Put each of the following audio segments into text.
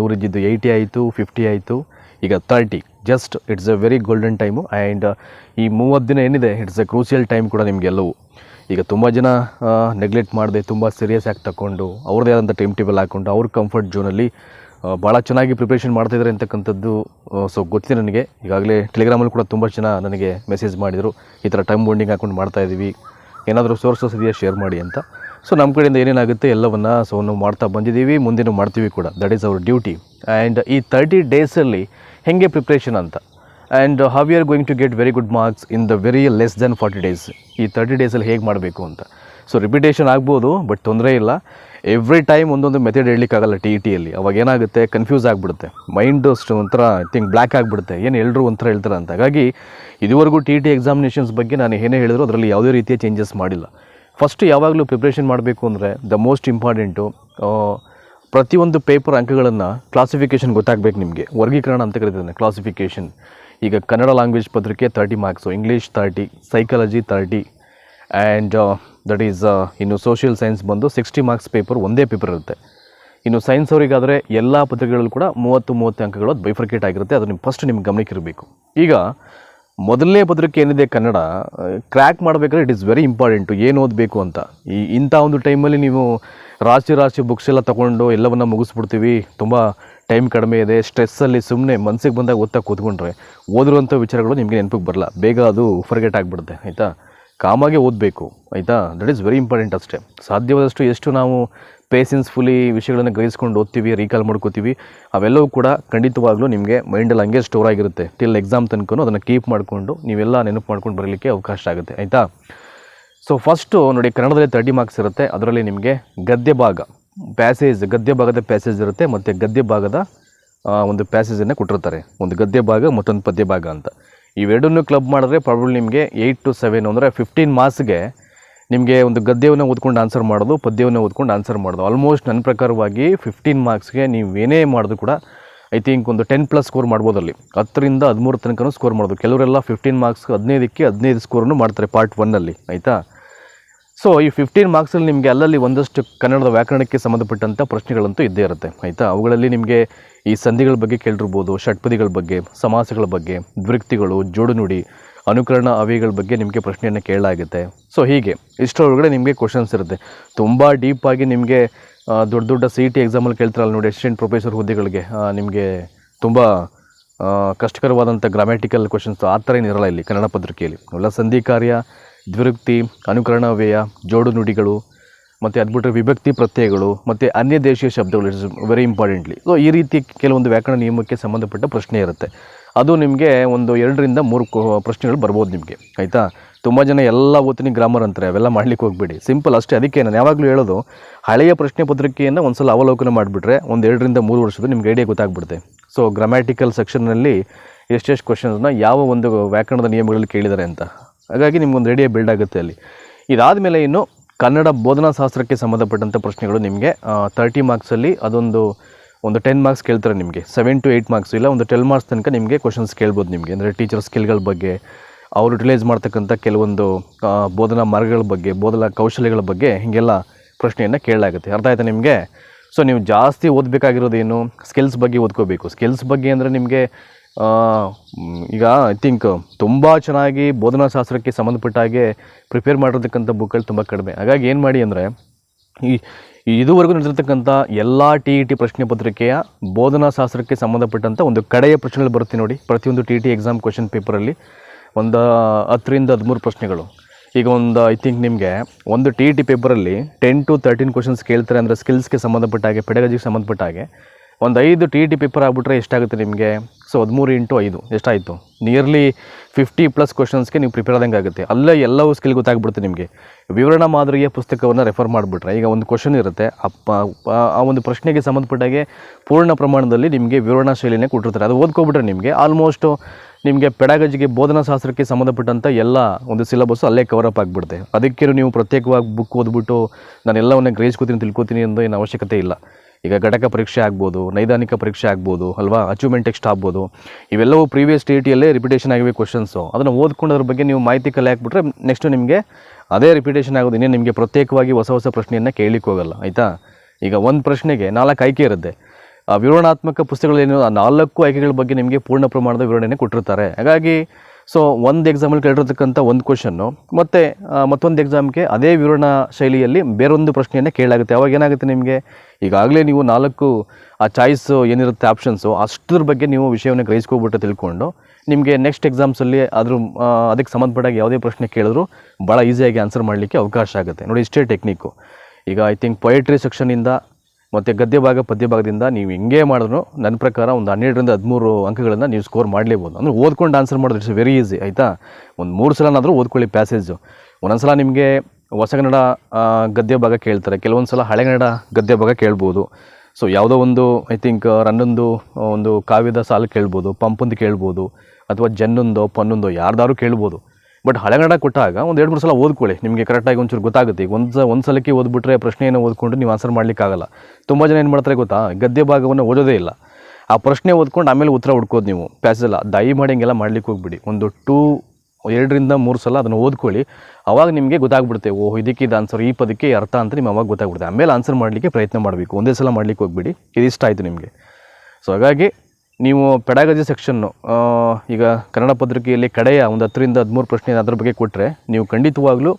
ನೂರಿದ್ದಿದ್ದು eighty ಆಯಿತು fifty ಆಯಿತು, ಈಗ thirty just it's a very golden time and ಈ ಮೂವತ್ತು ದಿನ ಏನಿದೆ ಇಟ್ಸ್ ಎ ಕ್ರೂಸಿಯಲ್ ಟೈಮ್ ಕೂಡ ನಿಮಗೆಲ್ಲವೂ. ಈಗ ತುಂಬ ಜನ ನೆಗ್ಲೆಕ್ಟ್ ಮಾಡದೆ, ತುಂಬ ಸೀರಿಯಸ್ ಆಗಿ ತಗೊಂಡು ಅವ್ರದ್ದೇ ಆದಂಥ ಟೈಮ್ ಟೇಬಲ್ ಹಾಕ್ಕೊಂಡು ಅವ್ರ ಕಂಫರ್ಟ್ ಝೋನಲ್ಲಿ ಭಾಳ ಚೆನ್ನಾಗಿ ಪ್ರಿಪ್ರೇಷನ್ ಮಾಡ್ತಿದ್ದಾರೆ ಅಂತಕ್ಕಂಥದ್ದು ಸೊ ಗೊತ್ತಿದೆ ನನಗೆ. ಈಗಾಗಲೇ ಟೆಲಿಗ್ರಾಮಲ್ಲಿ ಕೂಡ ತುಂಬ ಜನ ನನಗೆ ಮೆಸೇಜ್ ಮಾಡಿದರು, ಈ ಥರ ಟೈಮ್ ಬೋಂಡಿಂಗ್ ಹಾಕ್ಕೊಂಡು ಮಾಡ್ತಾಯಿದ್ದೀವಿ ಏನಾದರೂ ಸೋರ್ಸಸ್ ಇದೆಯಾ ಶೇರ್ ಮಾಡಿ ಅಂತ. ಸೊ ನಮ್ಮ ಕಡೆಯಿಂದ ಏನೇನಾಗುತ್ತೆ ಎಲ್ಲವನ್ನು ಸೊ ನಾವು ಮಾಡ್ತಾ ಬಂದಿದ್ದೀವಿ, ಮುಂದೆನೂ ಮಾಡ್ತೀವಿ ಕೂಡ. That is our duty and ಈ ತರ್ಟಿ ಡೇಸಲ್ಲಿ ಹೇಗೆ ಪ್ರಿಪ್ರೇಷನ್ ಅಂತ? And how you are going to get very good marks in the very less than forty days ಈ ತರ್ಟಿ ಡೇಸಲ್ಲಿ ಹೇಗೆ ಮಾಡಬೇಕು ಅಂತ? ಸೊ ರಿಪಿಟೇಷನ್ ಆಗ್ಬೋದು ಬಟ್ ತೊಂದರೆ ಇಲ್ಲ. ಎವ್ರಿ ಟೈಮ್ ಒಂದೊಂದು ಮೆಥಡ್ ಹೇಳಲಿಕ್ಕಾಗಲ್ಲ ಟಿ ಇ ಟಿಯಲ್ಲಿ ಅವಾಗ ಏನಾಗುತ್ತೆ? ಕನ್ಫ್ಯೂಸ್ ಆಗಿಬಿಡುತ್ತೆ. ಮೈಂಡ್ ಅಷ್ಟು ಒಂಥರ ಥಿಂಕ್ ಬ್ಲ್ಯಾಕ್ ಆಗಿಬಿಡುತ್ತೆ. ಏನು ಎಲ್ಲರೂ ಒಂಥರ ಹೇಳ್ತಾರೆ ಅಂತ ಹಾಗಾಗಿ ಇದುವರೆಗೂ ಟಿ ಇ ಟಿ ಎಕ್ಸಾಮಿನೇಷನ್ಸ್ ಬಗ್ಗೆ ನಾನು ಏನೇ ಹೇಳಿದ್ರು, ಅದರಲ್ಲಿ ಯಾವುದೇ ರೀತಿಯ ಚೇಂಜಸ್ ಮಾಡಿಲ್ಲ. ಫಸ್ಟ್ ಯಾವಾಗಲೂ ಪ್ರಿಪ್ರೇಷನ್ ಮಾಡಬೇಕು ಅಂದರೆ ದ ಮೋಸ್ಟ್ ಇಂಪಾರ್ಟೆಂಟು ಪ್ರತಿಯೊಂದು ಪೇಪರ್ ಅಂಕಗಳನ್ನು ಕ್ಲಾಸಿಫಿಕೇಷನ್ ಗೊತ್ತಾಗಬೇಕು ನಿಮಗೆ. ವರ್ಗೀಕರಣ ಅಂತ ಕರೀತಾರೆ ಕ್ಲಾಸಿಫಿಕೇಷನ್ ಈಗ ಕನ್ನಡ ಲ್ಯಾಂಗ್ವೇಜ್ ಪತ್ರಿಕೆ thirty marks English thirty psychology thirty and that is ಇನ್ನು ಸೋಷಿಯಲ್ ಸೈನ್ಸ್ ಬಂದು ಸಿಕ್ಸ್ಟಿ ಮಾರ್ಕ್ಸ್ ಪೇಪರ್ ಒಂದೇ ಪೇಪರ್ ಇರುತ್ತೆ. ಇನ್ನು ಸೈನ್ಸ್ ಅವರಿಗಾದರೆ ಎಲ್ಲ ಪತ್ರಿಕೆಗಳಲ್ಲೂ ಕೂಡ ಮೂವತ್ತು ಮೂವತ್ತು ಅಂಕಗಳು ಬೈಫರ್ಕೇಟ್ ಆಗಿರುತ್ತೆ, ಅದು ನಿಮ್ಮ ಫಸ್ಟ್ ನಿಮ್ಗೆ ಗಮನಕ್ಕಿರಬೇಕು ಈಗ ಮೊದಲನೇ ಪತ್ರಿಕೆ ಏನಿದೆ ಕನ್ನಡ ಕ್ರ್ಯಾಕ್ ಮಾಡಬೇಕಾದ್ರೆ ಇಟ್ ಇಸ್ ವೆರಿ ಇಂಪಾರ್ಟೆಂಟು ಏನು ಓದಬೇಕು ಅಂತ? ಈ ಇಂಥ ಒಂದು ಟೈಮಲ್ಲಿ ನೀವು ರಾಶಿ ರಾಶಿ ಬುಕ್ಸ್ ಎಲ್ಲ ತೊಗೊಂಡು ಎಲ್ಲವನ್ನ ಮುಗಿಸ್ಬಿಡ್ತೀವಿ. ತುಂಬ ಟೈಮ್ ಕಡಿಮೆ ಇದೆ. ಸ್ಟ್ರೆಸ್ಸಲ್ಲಿ ಸುಮ್ಮನೆ ಮನಸ್ಸಿಗೆ ಬಂದಾಗ ಓದ್ತಾ ಕೂತ್ಕೊಂಡ್ರೆ ಓದಿರುವಂಥ ವಿಚಾರಗಳು ನಿಮಗೆ ನೆನಪಿಗೆ ಬರಲ್ಲ. ಬೇಗ ಅದು ಫರ್ಗೆಟ್ ಆಗಿಬಿಡುತ್ತೆ, ಆಯಿತಾ? ಕಾಮಾಗೆ ಓದಬೇಕು, ಆಯಿತಾ? ದಟ್ ಈಸ್ ವೆರಿ ಇಂಪಾರ್ಟೆಂಟ್ ಅಷ್ಟೇ. ಸಾಧ್ಯವಾದಷ್ಟು ಎಷ್ಟು ನಾವು ಪೇಷನ್ಸ್ಫುಲಿ ವಿಷಯಗಳನ್ನು ಗ್ರಹಿಸ್ಕೊಂಡು ಓದ್ತೀವಿ ರೀಕಾಲ್ ಮಾಡ್ಕೋತೀವಿ, ಅವೆಲ್ಲವೂ ಕೂಡ ಖಂಡಿತವಾಗ್ಲೂ ನಿಮಗೆ ಮೈಂಡಲ್ಲಿ ಹಂಗೆ ಸ್ಟೋರ್ ಆಗಿರುತ್ತೆ. ಟಿಲ್ ಎಕ್ಸಾಮ್ ತನಕ ಅದನ್ನು ಕೀಪ್ ಮಾಡಿಕೊಂಡು ನೀವೆಲ್ಲ ನೆನಪು ಮಾಡ್ಕೊಂಡು ಬರಲಿಕ್ಕೆ ಅವಕಾಶ ಆಗುತ್ತೆ. ಆಯಿತಾ? ಸೊ ಫಸ್ಟು ನೋಡಿ ಕನ್ನಡದಲ್ಲಿ ತರ್ಟಿ ಮಾರ್ಕ್ಸ್ ಇರುತ್ತೆ. ಅದರಲ್ಲಿ ನಿಮಗೆ ಗದ್ಯ ಭಾಗ ಪ್ಯಾಸೇಜ್ ಗದ್ಯ ಭಾಗದ ಪ್ಯಾಸೇಜ್ ಇರುತ್ತೆ ಮತ್ತು ಗದ್ಯ ಭಾಗದ ಒಂದು ಪ್ಯಾಸೇಜನ್ನು ಕೊಟ್ಟಿರ್ತಾರೆ. ಒಂದು ಗದ್ಯ ಭಾಗ, ಮತ್ತೊಂದು ಪದ್ಯ ಭಾಗ ಅಂತ. ಇವೆರಡನ್ನೂ ಕ್ಲಬ್ ಮಾಡಿದ್ರೆ ಪ್ರಾಬ್ಲಮ್ ನಿಮಗೆ ಏಯ್ಟ್ ಟು ಸೆವೆನ್ ಅಂದರೆ ಫಿಫ್ಟೀನ್ ಮಾರ್ಕ್ಸ್ಗೆ ನಿಮಗೆ ಒಂದು ಗದ್ಯವನ್ನು ಓದ್ಕೊಂಡು ಆನ್ಸರ್ ಮಾಡೋದು, ಪದ್ಯವನ್ನು ಓದ್ಕೊಂಡು ಆನ್ಸರ್ ಮಾಡೋದು. ಆಲ್ಮೋಸ್ಟ್ ನನ್ನ ಪ್ರಕಾರವಾಗಿ ಫಿಫ್ಟೀನ್ ಮಾರ್ಕ್ಸ್ಗೆ ಏನೇ ಮಾಡಿದ್ರು ಕೂಡ ಐ ಥಿಂಕ್ ಒಂದು ಟೆನ್ ಪ್ಲಸ್ ಸ್ಕೋರ್ ಮಾಡ್ಬೋದು ಅಲ್ಲಿ. ಹತ್ತರಿಂದ ಹದಿಮೂರು ತನಕನೂ ಸ್ಕೋರ್ ಮಾಡೋದು. ಕೆಲವರೆಲ್ಲ ಫಿಫ್ಟೀನ್ ಮಾರ್ಕ್ಸ್ ಹದಿನೈದಕ್ಕೆ ಹದಿನೈದು ಸ್ಕೋರನ್ನು ಮಾಡ್ತಾರೆ ಪಾರ್ಟ್ ಒನ್ನಲ್ಲಿ ಆಯಿತಾ? ಸೊ ಈ ಫಿಫ್ಟೀನ್ ಮಾರ್ಕ್ಸಲ್ಲಿ ನಿಮಗೆ ಅಲ್ಲಲ್ಲಿ ಒಂದಷ್ಟು ಕನ್ನಡದ ವ್ಯಾಕರಣಕ್ಕೆ ಸಂಬಂಧಪಟ್ಟಂಥ ಪ್ರಶ್ನೆಗಳಂತೂ ಇದ್ದೇ ಇರುತ್ತೆ, ಆಯಿತಾ? ಅವುಗಳಲ್ಲಿ ನಿಮಗೆ ಈ ಸಂಧಿಗಳ ಬಗ್ಗೆ ಕೇಳಿರ್ಬೋದು, ಷಟ್ಪದಿಗಳ ಬಗ್ಗೆ, ಸಮಾಸಗಳ ಬಗ್ಗೆ ದ್ವಿಕ್ತಿಗಳು ಜೋಡುನುಡಿ ಅನುಕರಣ ಅವಿಗಳ ಬಗ್ಗೆ ನಿಮಗೆ ಪ್ರಶ್ನೆಯನ್ನು ಕೇಳಲಾಗುತ್ತೆ. ಸೊ ಹೀಗೆ. ಇಷ್ಟರೊಳಗಡೆ ನಿಮಗೆ ಕ್ವಶನ್ಸ್ ಇರುತ್ತೆ. ತುಂಬ ಡೀಪಾಗಿ ನಿಮಗೆ ದೊಡ್ಡ ದೊಡ್ಡ ಸಿ ಟಿ ಎಕ್ಸಾಮಲ್ಲಿ ಕೇಳ್ತಾರಲ್ಲ ನೋಡಿ ಅಸಿಸ್ಟೆಂಟ್ ಪ್ರೊಫೆಸರ್ ಹುದ್ದೆಗಳಿಗೆ. ನಿಮಗೆ ತುಂಬ ಕಷ್ಟಕರವಾದಂಥ ಗ್ರಾಮ್ಯಾಟಿಕಲ್ ಕ್ವಶನ್ಸ್ ಆ ಥರ ಏನಿರಲ್ಲ ಇಲ್ಲಿ ಕನ್ನಡ ಪತ್ರಿಕೆಯಲ್ಲಿ. ಎಲ್ಲ ಸಂಧಿ ಕಾರ್ಯ, ದ್ವಿರುಕ್ತಿ, ಅನುಕರಣ ವ್ಯಯ ಜೋಡು ನುಡಿಗಳು, ಮತ್ತು ಅದ್ಬಿಟ್ರೆ ವಿಭಕ್ತಿ ಪ್ರತ್ಯಯಗಳು, ಮತ್ತು ಅನ್ಯ ದೇಶೀಯ ಶಬ್ದಗಳು ಇಟ್ಸ್ ವೆರಿ ಇಂಪಾರ್ಟೆಂಟ್ಲಿ ಸೊ ಈ ರೀತಿ ಕೆಲವೊಂದು ವ್ಯಾಕರಣ ನಿಯಮಕ್ಕೆ ಸಂಬಂಧಪಟ್ಟ ಪ್ರಶ್ನೆ ಇರುತ್ತೆ. ಅದು ನಿಮಗೆ ಒಂದು ಎರಡರಿಂದ ಮೂರು ಪ್ರಶ್ನೆಗಳು ಬರ್ಬೋದು ನಿಮಗೆ, ಆಯಿತಾ? ತುಂಬ ಜನ ಎಲ್ಲ ಓದ್ತೀನಿ ಗ್ರಾಮರ್ ಅಂತಾರೆ, ಅವೆಲ್ಲ ಮಾಡ್ಲಿಕ್ಕೆ ಹೋಗಬೇಡಿ. ಸಿಂಪಲ್ ಅಷ್ಟೇ, ಅದಕ್ಕೆ ನಾನು ಯಾವಾಗಲೂ ಹೇಳೋದು, ಹಳೆಯ ಪ್ರಶ್ನೆ ಪತ್ರಿಕೆಯನ್ನು ಒಂದು ಸಲ ಅವಲೋಕನ ಮಾಡಿಬಿಟ್ರೆ ಒಂದು ಎರಡರಿಂದ ಮೂರು ವರ್ಷದ ನಿಮ್ಗೆ ಐಡಿಯಾ ಗೊತ್ತಾಗ್ಬಿಡುತ್ತೆ. ಸೊ ಗ್ರಾಮ್ಯಾಟಿಕಲ್ ಸೆಕ್ಷನ್ನಲ್ಲಿ ಎಷ್ಟೆಷ್ಟು ಕ್ವಶನ್ಸ್ನ ಯಾವ ಒಂದು ವ್ಯಾಕರಣದ ನಿಯಮಗಳಲ್ಲಿ ಕೇಳಿದ್ದಾರೆ ಅಂತ. ಹಾಗಾಗಿ ನಿಮ್ಗೊಂದು ಐಡಿಯಾ ಬಿಲ್ಡ್ ಆಗುತ್ತೆ ಅಲ್ಲಿ. ಇದಾದಮೇಲೆ ಇನ್ನು ಕನ್ನಡ ಬೋಧನಾ ಶಾಸ್ತ್ರಕ್ಕೆ ಸಂಬಂಧಪಟ್ಟಂಥ ಪ್ರಶ್ನೆಗಳು ನಿಮಗೆ ತರ್ಟಿ ಮಾರ್ಕ್ಸಲ್ಲಿ ಅದೊಂದು ಒಂದು ಟೆನ್ ಮಾರ್ಕ್ಸ್ ಕೇಳ್ತಾರೆ ನಿಮಗೆ ಸೆವೆನ್ ಟು ಏಯ್ಟ್ ಮಾರ್ಕ್ಸ್ ಇಲ್ಲ ಒಂದು ಟ್ವೆಲ್ ಮಾರ್ಕ್ಸ್ ತನಕ ನಿಮಗೆ ಕ್ವಶನ್ಸ್ ಕೇಳ್ಬೋದು ನಿಮಗೆ. ಅಂದರೆ ಟೀಚರ್ ಸ್ಕಿಲ್ಗಳ ಬಗ್ಗೆ, ಅವ್ರು ಯುಟಿಲೈಸ್ ಮಾಡ್ತಕ್ಕಂಥ ಕೆಲವೊಂದು ಬೋಧನಾ ಮಾರ್ಗಗಳ ಬಗ್ಗೆ, ಬೋಧನಾ ಕೌಶಲ್ಯಗಳ ಬಗ್ಗೆ ಹೀಗೆಲ್ಲ ಪ್ರಶ್ನೆಯನ್ನು ಕೇಳಲಾಗುತ್ತೆ. ಅರ್ಥ ಆಯ್ತಾ ನಿಮಗೆ? ಸೊ ನೀವು ಜಾಸ್ತಿ ಓದಬೇಕಾಗಿರೋದೇನು ಸ್ಕಿಲ್ಸ್ ಬಗ್ಗೆ ಓದ್ಕೋಬೇಕು. ಸ್ಕಿಲ್ಸ್ ಬಗ್ಗೆ ಅಂದರೆ ನಿಮಗೆ ಈಗ ಐ ಥಿಂಕ್ ತುಂಬ ಚೆನ್ನಾಗಿ ಬೋಧನಾ ಶಾಸ್ತ್ರಕ್ಕೆ ಸಂಬಂಧಪಟ್ಟ ಹಾಗೆ ಪ್ರಿಪೇರ್ ಮಾಡಿರ್ತಕ್ಕಂಥ ಬುಕ್ಗಳು ತುಂಬ ಕಡಿಮೆ. ಹಾಗಾಗಿ ಏನು ಮಾಡಿ ಅಂದರೆ, ಈ ಇದುವರೆಗೂ ನಡೆದಿರ್ತಕ್ಕಂಥ ಎಲ್ಲ ಟಿ ಇ ಟಿ ಪ್ರಶ್ನೆ ಪತ್ರಿಕೆಯ ಬೋಧನಾ ಶಾಸ್ತ್ರಕ್ಕೆ ಸಂಬಂಧಪಟ್ಟಂಥ ಒಂದು ಕಡೆಯ ಪ್ರಶ್ನೆಗಳು ಬರುತ್ತೆ ನೋಡಿ. ಪ್ರತಿಯೊಂದು T E T exam question ಪೇಪರಲ್ಲಿ ಒಂದು ಹತ್ತರಿಂದ ಹದಿಮೂರು ಪ್ರಶ್ನೆಗಳು. ಈಗ ಒಂದು ಐ ಥಿಂಕ್ ನಿಮಗೆ ಒಂದು ಟಿ ಇ ಟಿ ಪೇಪರಲ್ಲಿ ಟೆನ್ ಟು ತರ್ಟೀನ್ ಕ್ವಶನ್ಸ್ ಕೇಳ್ತಾರೆ ಅಂದರೆ ಸ್ಕಿಲ್ಸ್ಗೆ ಸಂಬಂಧಪಟ್ಟ ಹಾಗೆ ಪೆಡಗಜಿಗೆ ಸಂಬಂಧಪಟ್ಟ ಹಾಗೆ ಒಂದು ಐದು ಟಿ ಟಿ ಪೇಪರ್ ಆಗ್ಬಿಟ್ರೆ ಎಷ್ಟಾಗುತ್ತೆ ನಿಮಗೆ? ಸೊ ಹದಿಮೂರು ಇಂಟು ಐದು, ಎಷ್ಟಾಯಿತು? ನಿಯರ್ಲಿ ಫಿಫ್ಟಿ ಪ್ಲಸ್ ಕ್ವಶನ್ಸ್ಗೆ ನೀವು ಪ್ರಿಪೇರ್ ಆದಂಗೆ ಆಗುತ್ತೆ. ಅಲ್ಲೇ ಎಲ್ಲವೂ ಸ್ಕಿಲ್ ಗೊತ್ತಾಗ್ಬಿಡುತ್ತೆ ನಿಮಗೆ. ವಿವರಣ ಮಾದರಿಯ ಪುಸ್ತಕವನ್ನು ರೆಫರ್ ಮಾಡಿಬಿಟ್ರೆ, ಈಗ ಒಂದು ಕ್ವಶನ್ ಇರುತ್ತೆ. ಅಪ್ಪ, ಆ ಒಂದು ಪ್ರಶ್ನೆಗೆ ಸಂಬಂಧಪಟ್ಟಾಗೆ ಪೂರ್ಣ ಪ್ರಮಾಣದಲ್ಲಿ ನಿಮಗೆ ವಿವರಣಾ ಶೈಲಿನೇ ಕೊಟ್ಟಿರ್ತಾರೆ. ಅದು ಓದ್ಕೊಬಿಟ್ರೆ ನಿಮಗೆ ಆಲ್ಮೋಸ್ಟು ನಿಮಗೆ ಪೆಡಾಗಜಿಗೆ ಬೋಧನಾ ಶಾಸ್ತ್ರಕ್ಕೆ ಸಂಬಂಧಪಟ್ಟಂಥ ಎಲ್ಲ ಒಂದು ಸಿಲೆಬಸ್ಸು ಅಲ್ಲೇ ಕವರ್ ಅಪ್ ಆಗಿಬಿಡುತ್ತೆ. ಅದಕ್ಕೆ ನೀವು ಪ್ರತ್ಯೇಕವಾಗಿ ಬುಕ್ ಓದ್ಬಿಟ್ಟು ನಾನು ಎಲ್ಲವನ್ನೇ ಗ್ರಹಿಸ್ಕೋತೀನಿ ತಿಳ್ಕೊತೀನಿ ಅನ್ನೋ ಏನು ಅವಶ್ಯಕತೆ ಇಲ್ಲ. ಈಗ ಘಟಕ ಪರೀಕ್ಷೆ ಆಗ್ಬೋದು, ನೈದಾನಿಕ ಪರೀಕ್ಷೆ ಆಗ್ಬೋದು, ಅಲ್ವಾ? ಅಚೀವ್ಮೆಂಟ್ ಟೆಕ್ಸ್ಟ್ ಆಗ್ಬೋದು. ಇವೆಲ್ಲವೂ ಪ್ರೀವಿಯಸ್ ಟಿ ಟಿಯಲ್ಲೇ ರಿಪಿಟೇಷನ್ ಆಗಿವೆ ಕ್ವಶನ್ಸು ಅದನ್ನು ಓದ್ಕೊಂಡು ಅದ್ರ ಬಗ್ಗೆ ನೀವು ಮಾಹಿತಿ ಕಲೆ ಹಾಕ್ಬಿಟ್ರೆ ನೆಕ್ಸ್ಟ್ ನಿಮಗೆ ಅದೇ ರಿಪಿಟೇಷನ್ ಆಗೋದು. ಇನ್ನೇ ನಿಮಗೆ ಪ್ರತ್ಯೇಕವಾಗಿ ಹೊಸ ಹೊಸ ಪ್ರಶ್ನೆಯನ್ನು ಕೇಳಲಿಕ್ಕೆ ಹೋಗಲ್ಲ, ಆಯಿತಾ? ಈಗ ಒಂದು ಪ್ರಶ್ನೆಗೆ ನಾಲ್ಕು ಆಯ್ಕೆ ಇರುತ್ತೆ. ಆ ವಿವರಣಾತ್ಮಕ ಪುಸ್ತಕಗಳೇನು ಆ ನಾಲ್ಕು ಆಯ್ಕೆಗಳ ಬಗ್ಗೆ ನಿಮಗೆ ಪೂರ್ಣ ಪ್ರಮಾಣದ ವಿವರಣೆಯನ್ನು ಕೊಟ್ಟಿರ್ತಾರೆ. ಹಾಗಾಗಿ ಸೊ ಒಂದು ಎಕ್ಸಾಮಲ್ಲಿ ಕೇಳಿರ್ತಕ್ಕಂಥ ಒಂದು ಕ್ವಶನ್ನು ಮತ್ತು ಮತ್ತೊಂದು ಎಕ್ಸಾಮ್ಗೆ ಅದೇ ವಿವರಣಾ ಶೈಲಿಯಲ್ಲಿ ಬೇರೊಂದು ಪ್ರಶ್ನೆಯನ್ನು ಕೇಳಾಗುತ್ತೆ ಅವಾಗ ಏನಾಗುತ್ತೆ ನಿಮಗೆ? ಈಗಾಗಲೇ ನೀವು ನಾಲ್ಕು, ಆ ಚಾಯ್ಸು ಏನಿರುತ್ತೆ ಆಪ್ಷನ್ಸು ಅಷ್ಟರ ಬಗ್ಗೆ ನೀವು ವಿಷಯವನ್ನು ಗ್ರಹಿಸ್ಕೊಬಿಟ್ಟು ತಿಳ್ಕೊಂಡು, ನಿಮಗೆ ನೆಕ್ಸ್ಟ್ ಎಕ್ಸಾಮ್ಸಲ್ಲಿ ಅದ್ರ ಅದಕ್ಕೆ ಸಂಬಂಧಪಟ್ಟಾಗ ಯಾವುದೇ ಪ್ರಶ್ನೆ ಕೇಳಿದ್ರು ಭಾಳ ಈಸಿಯಾಗಿ ಆನ್ಸರ್ ಮಾಡಲಿಕ್ಕೆ ಅವಕಾಶ ಆಗುತ್ತೆ. ನೋಡಿ, ಇಷ್ಟೇ ಟೆಕ್ನಿಕ್ಕು ಈಗ ಐ ಥಿಂಕ್ ಪೊಯೆಟ್ರಿ ಸೆಕ್ಷನಿಂದ ಮತ್ತು ಗದ್ಯ ಭಾಗ, ಪದ್ಯ ಭಾಗದಿಂದ ನೀವು ಹೆಂಗೆ ಮಾಡಿದ್ರು ನನ್ನ ಪ್ರಕಾರ ಒಂದು ಹನ್ನೆರಡರಿಂದ ಹದಿಮೂರು ಅಂಕಗಳನ್ನು ನೀವು ಸ್ಕೋರ್ ಮಾಡಲೇಬೋದು. ಅಂದರೆ ಓದ್ಕೊಂಡು ಆನ್ಸರ್ ಮಾಡೋದು ಇಟ್ಸ್ ವೆರಿ ಈಸಿ ಆಯಿತಾ? ಒಂದು ಮೂರು ಸಲನಾದರೂ ಓದ್ಕೊಳ್ಳಿ ಪ್ಯಾಸೇಜು ಒಂದೊಂದು ಸಲ ನಿಮಗೆ ಹೊಸಗನ್ನಡ ಗದ್ಯ ಭಾಗ ಕೇಳ್ತಾರೆ. ಕೆಲವೊಂದು ಸಲ ಹಳೆಗನ್ನಡ ಗದ್ಯ ಭಾಗ ಕೇಳ್ಬೋದು. ಸೊ ಯಾವುದೋ ಒಂದು ಐ ಥಿಂಕ್ ರನ್ನೊಂದು ಒಂದು ಕಾವ್ಯದ ಸಾಲು ಕೇಳ್ಬೋದು, ಪಂಪೊಂದು ಕೇಳ್ಬೋದು, ಅಥವಾ ಜನ್ನೊಂದೋ, ಪನ್ನೊಂದೋ ಯಾರ್ದಾರು ಕೇಳ್ಬೋದು. ಬಟ್ ಹಳೆಗನ್ನಡ ಕೊಟ್ಟಾಗ ಒಂದು ಎರಡು ಮೂರು ಸಲ ಓದ್ಕೊಳ್ಳಿ. ನಿಮಗೆ ಕರೆಕ್ಟಾಗಿ ಒಂಚೂರು ಗೊತ್ತಾಗುತ್ತೆ. ಈಗ ಒಂದು ಒಂದು ಸಲಕ್ಕೆ ಓದ್ಬಿಟ್ರೆ ಪ್ರಶ್ನೆಯನ್ನು ಓದ್ಕೊಂಡು ನೀವು ಆನ್ಸರ್ ಮಾಡಲಿಕ್ಕಾಗಲ್ಲ. ತುಂಬ ಜನ ಏನು ಮಾಡ್ತಾರೆ ಗೊತ್ತಾ? ಗದ್ಯ ಭಾಗವನ್ನು ಓದೋದೇ ಇಲ್ಲ. ಆ ಪ್ರಶ್ನೆ ಓದ್ಕೊಂಡು ಆಮೇಲೆ ಉತ್ತರ ಹುಡ್ಕೋದು ನೀವು. ಪ್ಯಾಸೆಲ್ಲ ದಯಮಾಡಿ ಹಂಗೆಲ್ಲ ಮಾಡ್ಲಿಕ್ಕೆ ಹೋಗ್ಬಿಡಿ. ಒಂದು ಟೂ, ಎರಡರಿಂದ ಮೂರು ಸಲ ಅದನ್ನು ಓದ್ಕೊಳ್ಳಿ. ಅವಾಗ ನಿಮಗೆ ಗೊತ್ತಾಗ್ಬಿಡುತ್ತೆ. ಓ ಇದಕ್ಕೆ ಇದು ಆನ್ಸರ್ ಈ ಪದಕ್ಕೆ ಅರ್ಥ ಅಂತ ನಿಮ್ಗೆ ಅವಾಗ ಗೊತ್ತಾಗ್ಬಿಡುತ್ತೆ. ಆಮೇಲೆ ಆನ್ಸರ್ ಮಾಡಲಿಕ್ಕೆ ಪ್ರಯತ್ನ ಮಾಡಬೇಕು. ಒಂದೇ ಸಲ ಮಾಡಲಿಕ್ಕೆ ಹೋಗ್ಬಿಡಿ. ಇದು ಇಷ್ಟ ಆಯಿತು ನಿಮಗೆ. ಸೊ ಹಾಗಾಗಿ ನೀವು ಪೆಡಾಗಜಿ ಸೆಕ್ಷನ್ನು ಈಗ ಕನ್ನಡ ಪತ್ರಿಕೆಯಲ್ಲಿ ಕಡೆಯ ಒಂದು ಹತ್ತರಿಂದ ಹದಿಮೂರು ಪ್ರಶ್ನೆ ಅದ್ರ ಬಗ್ಗೆ ಕೊಟ್ಟರೆ ನೀವು ಖಂಡಿತವಾಗಲೂ